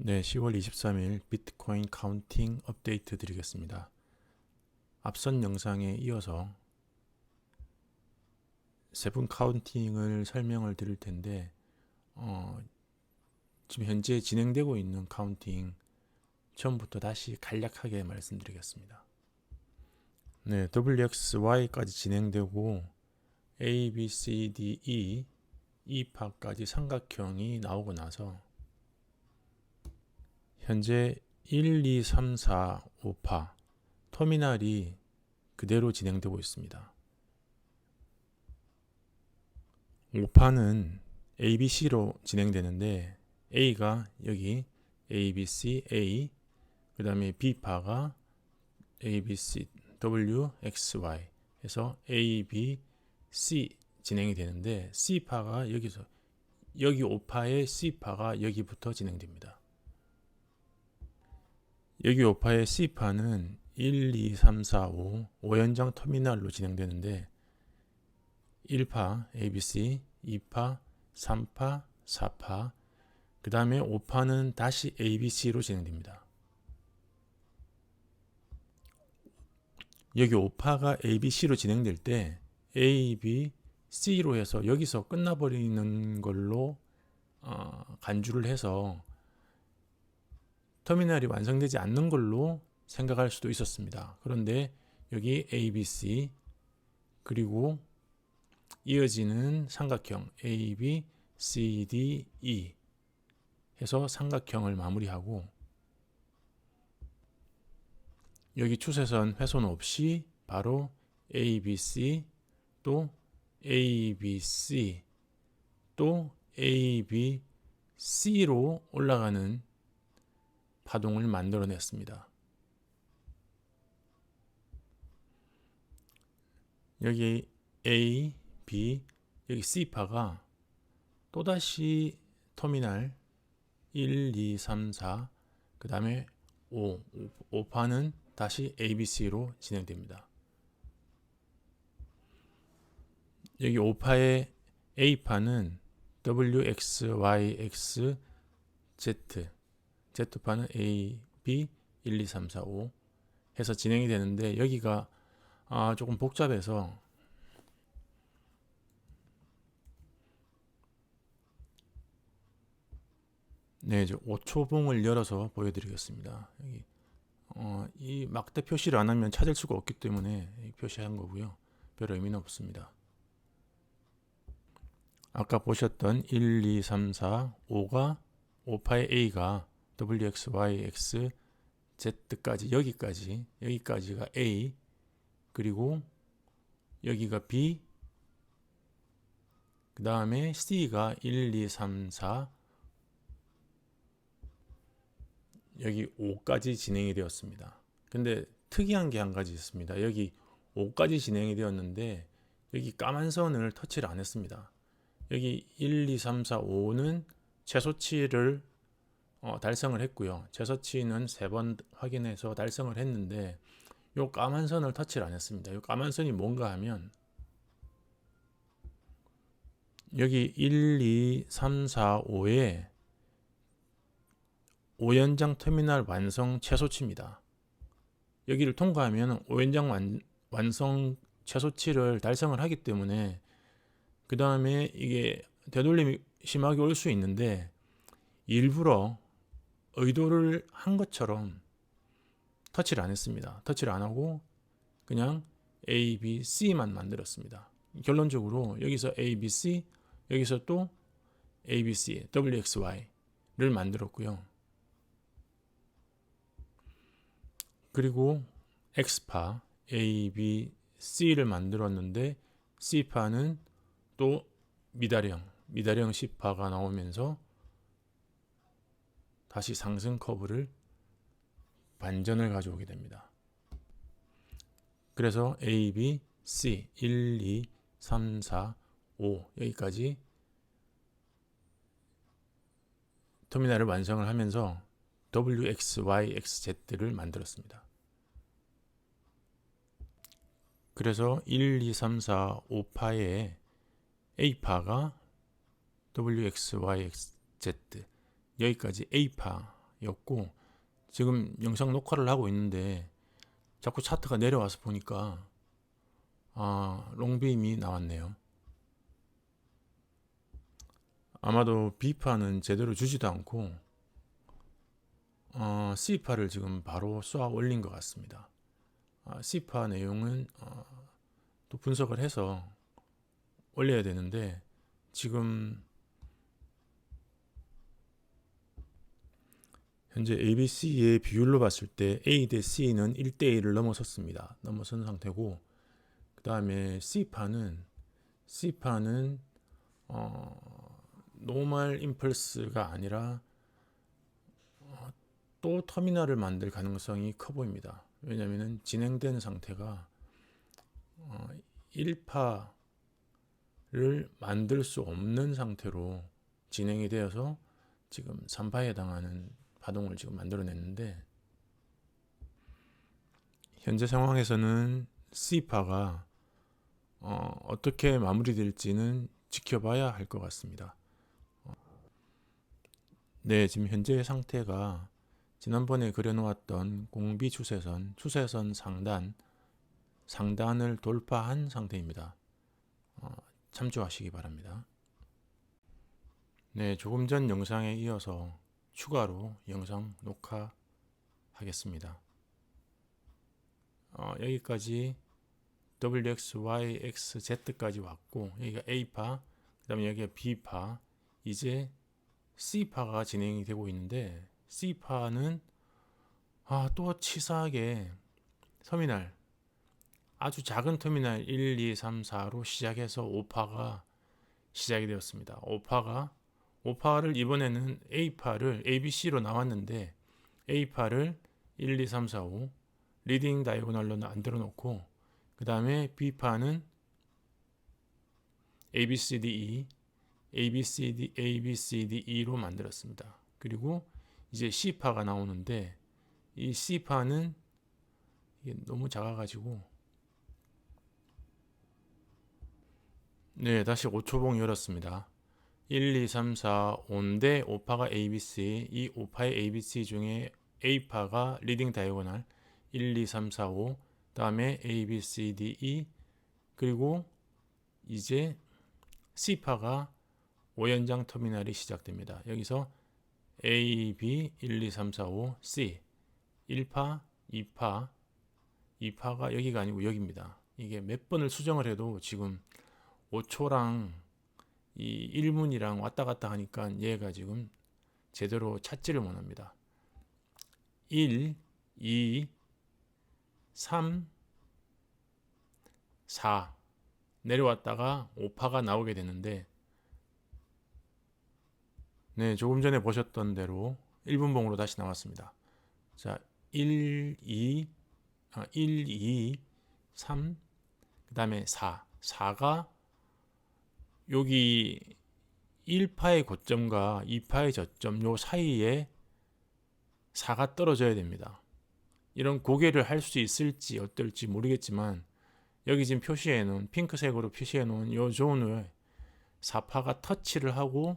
네, 10월 23일 비트코인 카운팅 업데이트 드리겠습니다. 앞선 영상에 이어서 세분 카운팅을 설명을 드릴 텐데 어, 지금 현재 진행되고 있는 카운팅 처음부터 다시 간략하게 말씀드리겠습니다. 네, WXY까지 진행되고 A, B, C, D, E, E파까지 삼각형이 나오고 나서 현재 1, 2, 3, 4, 5파 터미널이 그대로 진행되고 있습니다. 5파는 ABC로 진행되는데 A가 여기 ABC, A 그 다음에 B파가 ABC, W, X, Y 해서 A, B, C 진행이 되는데 C파가 여기서 여기 5파의 C파가 여기부터 진행됩니다. 여기 5파의 C파는 1, 2, 3, 4, 5 5연장 터미널로 진행되는데 1파 ABC, 2파, 3파, 4파 그 다음에 5파는 다시 ABC로 진행됩니다. 여기 5파가 ABC로 진행될 때 A, B, C로 해서 여기서 끝나버리는 걸로 어, 간주를 해서 터미널이 완성되지 않는 걸로 생각할 수도 있었습니다. 그런데 여기 ABC 그리고 이어지는 삼각형 A, B, C, D, E 해서 삼각형을 마무리하고 여기 추세선 훼손 없이 바로 A, B, C 또 A, B, C 또 A, B, C로 올라가는 파동을 만들어냈습니다. 여기 A, B, 여기 C파가 또다시 터미널 1, 2, 3, 4, 그 다음에 5, 5파는 다시 ABC로 진행됩니다. 여기 5파의 A파는 WX, Y, X, Z, Z파는 A, B, 1, 2, 3, 4, 5 해서 진행이 되는데 여기가 아, 조금 복잡해서 네, 이제 5초봉을 열어서 보여드리겠습니다. 여기 어, 이 막대 표시를 안 하면 찾을 수가 없기 때문에 표시한 거고요. 별 의미는 없습니다. 아까 보셨던 1, 2, 3, 4, 5가 5파의 A가 WX, Y, X, Z까지 여기까지 여기까지가 A 그리고 여기가 B 그 다음에 C가 1, 2, 3, 4 여기 5까지 진행이 되었습니다. 근데 특이한 게 한 가지 있습니다. 여기 5까지 진행이 되었는데 여기 까만 선을 터치를 안 했습니다. 여기 1, 2, 3, 4, 5는 최소치를 어, 달성을 했고요. 최소치는 세 번 확인해서 달성을 했는데 요 까만 선을 터치를 안 했습니다. 요 까만 선이 뭔가 하면 여기 1, 2, 3, 4, 5에 5연장 터미널 완성 최소치입니다. 여기를 통과하면 5연장 완, 완성 최소치를 달성을 하기 때문에 그 다음에 이게 되돌림이 심하게 올 수 있는데 일부러 의도를 한 것처럼 터치를 안 했습니다. 터치를 안 하고 그냥 A, B, C만 만들었습니다. 결론적으로 여기서 A, B, C, 여기서 또 A, B, C, W, X, Y를 만들었고요. 그리고 X파 A, B, C를 만들었는데 C파는 또 미다령, 미다령 C파가 나오면서 다시 상승 커브를 반전을 가져오게 됩니다. 그래서 A, B, C 1, 2, 3, 4, 5 여기까지 터미널을 완성을 하면서 WX, Y, X, Z를 만들었습니다. 그래서 1, 2, 3, 4, 5파에 A파가 WX, Y, X, Z 여기까지 A파 차트가였고 지금 영상 녹화를 하고 있는데 자꾸 차트가 내려와서 보니까 아 롱빔이 나왔네요. 아마도 B파는 제대로 주지도 않고 어, C파를 지금 바로 쏘아 올린 것 같습니다. 아, C파 내용은 어, 또 분석을 해서 올려야 되는데 지금 현재 ABC의 비율로 봤을 때 A 대 C는 1대 1을 넘어섰습니다. 넘어선 상태고 그 다음에 C파는 C파는 어, 노멀 임펄스가 아니라 어, 또 터미널을 만들 가능성이 커 보입니다. 왜냐하면 진행된 상태가 어, 1파를 만들 수 없는 상태로 진행이 되어서 지금 3파에 해당하는 파동을 지금 만들어냈는데 현재 상황에서는 C파가 어, 어떻게 마무리될지는 지켜봐야 할 것 같습니다. 어, 네, 지금 현재 상태가 지난번에 그려놓았던 공비 추세선, 추세선 상단, 상단을 돌파한 상태입니다. 어, 참조하시기 바랍니다. 네, 조금 전 영상에 이어서 추가로 영상 녹화하겠습니다. 어, 여기까지 WX, Y, X, Z까지 왔고 여기가 A파, 그 다음에 여기가 B파, 이제 C파가 진행이 되고 있는데 C파는 아, 또 치사하게 터미널 아주 작은 터미널 1, 2, 3, 4로 시작해서 5파가 시작이 되었습니다. 5파가 5파를 이번에는 A파를 ABC로 나왔는데 A파를 1, 2, 3, 4, 5 리딩 다이고널로 만들어 놓고 그 다음에 B파는 ABCDE ABCD ABCDE로 만들었습니다. 그리고 이제 C파가 나오는데 이 C파는 너무 작아가지고 네 다시 5초봉 열었습니다. 1, 2, 3, 4, 5인데 5파가 ABC 이 5파의 ABC 중에 A파가 리딩 다이고널 1, 2, 3, 4, 5 다음에 A, B, C, D, E 그리고 이제 C파가 5연장 터미널이 시작됩니다. 여기서 A, B, 1, 2, 3, 4, 5, C. 1파, 2파. 2파가 여기가 아니고 여기입니다. 이게 몇 번을 수정을 해도 지금 5초랑 이 1문이랑 왔다 갔다 하니까 얘가 지금 제대로 찾지를 못합니다. 1, 2, 3, 4 내려왔다가 5파가 나오게 되는데 네, 조금 전에 보셨던 대로 1분봉으로 다시 나왔습니다. 자, 1, 2, 아, 1, 2, 3, 그 다음에 4. 4가 여기 1파의 고점과 2파의 저점 요 사이에 4가 떨어져야 됩니다. 이런 고개를 할 수 있을지 어떨지 모르겠지만 여기 지금 표시해 놓은 핑크색으로 표시해 놓은 요 존을 4파가 터치를 하고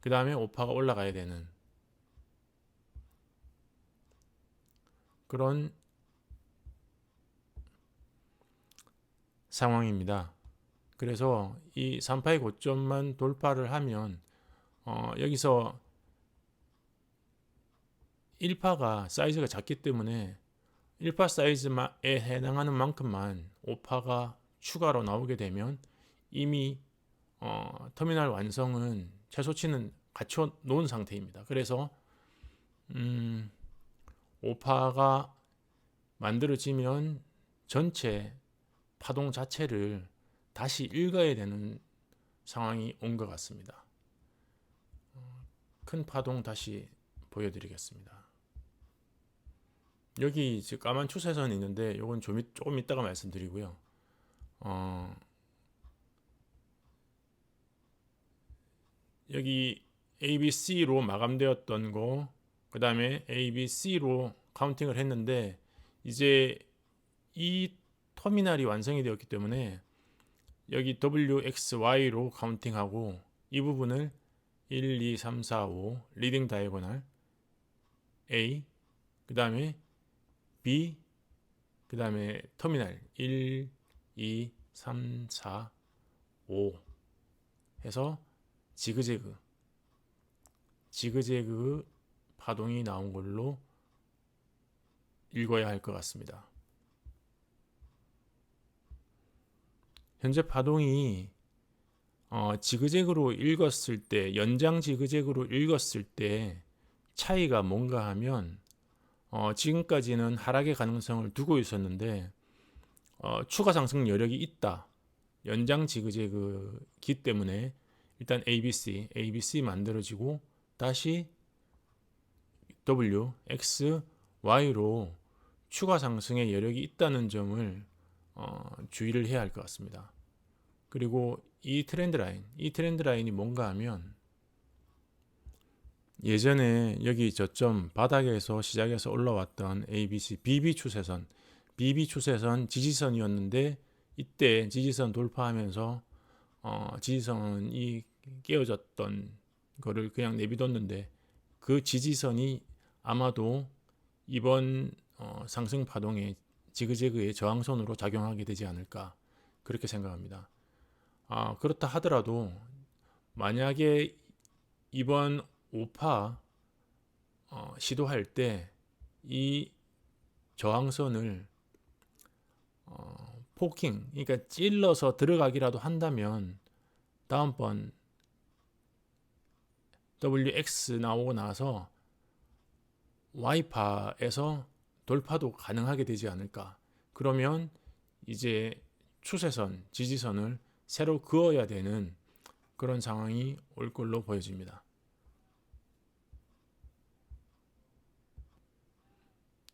그 다음에 5파가 올라가야 되는 그런 상황입니다. 그래서 이 3파의 고점만 돌파를 하면 어, 여기서 1파가 사이즈가 작기 때문에 1파 사이즈에 해당하는 만큼만 5파가 추가로 나오게 되면 이미 어, 터미널 완성은 최소치는 갖춰 놓은 상태입니다. 그래서 음, 5파가 만들어지면 전체 파동 자체를 다시 읽어야 되는 상황이 온 것 같습니다. 어, 큰 파동 다시 보여드리겠습니다. 여기 지금 까만 추세선이 있는데 이건 좀 조금 이따가 말씀드리고요. 어, 여기 ABC로 마감되었던 거, 그 다음에 ABC로 카운팅을 했는데 이제 이 터미널이 완성이 되었기 때문에 여기 WXY로 카운팅하고 이 부분을 1, 2, 3, 4, 5 리딩 다이고널 A, 그 다음에 B, 그 다음에 터미널 1, 2, 3, 4, 5 해서 지그재그 지그재그 파동이 나온 걸로 읽어야 할 것 같습니다. 현재 파동이 어, 지그재그로 읽었을 때 연장 지그재그로 읽었을 때 차이가 뭔가 하면 어, 지금까지는 하락의 가능성을 두고 있었는데 어, 추가 상승 여력이 있다. 연장 지그재그기 때문에 일단 ABC, ABC 만들어지고 다시 W, X, Y로 추가 상승의 여력이 있다는 점을 어, 주의를 해야 할 것 같습니다. 그리고 이 트렌드 라인, 이 트렌드 라인이 뭔가 하면 예전에 여기 저점 바닥에서 시작해서 올라왔던 ABC, BB 추세선, BB 추세선 지지선이었는데 이때 지지선 돌파하면서 어, 지지선이 깨어졌던 거를 그냥 내비뒀는데 그 지지선이 아마도 이번 어, 상승 파동의 지그재그의 저항선으로 작용하게 되지 않을까 그렇게 생각합니다. 아, 그렇다 하더라도 만약에 이번 5파 어, 시도할 때 이 저항선을 어, 포킹, 그러니까 찔러서 들어가기라도 한다면 다음번 WX 나오고 나서 Y파에서 돌파도 가능하게 되지 않을까. 그러면 이제 추세선, 지지선을 새로 그어야 되는 그런 상황이 올 걸로 보여집니다.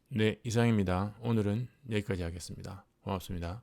네, 이상입니다. 오늘은 여기까지 하겠습니다. 고맙습니다.